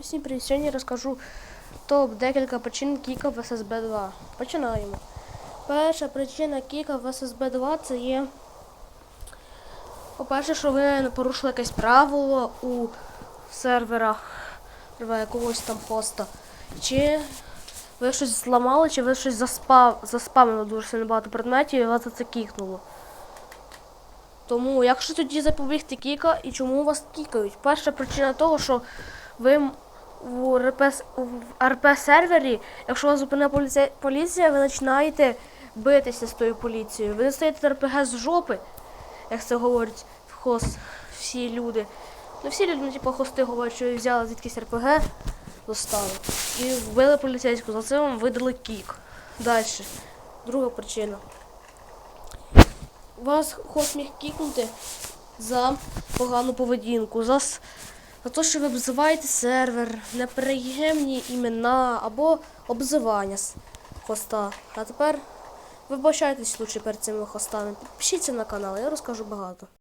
Всім привіт! Сьогодні розкажу топ декілька причин кіка в SSB 2. Починаємо. Перша причина кіка в SSB 2 це є. По-перше, що ви порушили якесь правило у серверах якогось там хоста. Чи ви щось зламали, чи ви щось заспав, заспамили дуже сильно багато предметів і вас за це кікнуло. Тому, якщо тоді запобігти кіка і чому вас кікають? Перша причина того, що ви в РП, в РП сервері, якщо вас зупинила поліція, поліція, ви починаєте битися з тою поліцією. Ви достаєте РПГ з жопи, як це говорять в хос всі люди. Не всі люди, ну, типу, хости говорять, що взяли звідкись РПГ, достали. І вбили поліцейську, за це вам видали кік. Далі. Друга причина. Вас хост міг кікнути за погану поведінку, за, за те, що ви обзиваєте сервер, неприємні імена або обзивання хоста. А тепер вибачайтесь лучше перед цими хостами. Підпишіться на канал, я розкажу багато.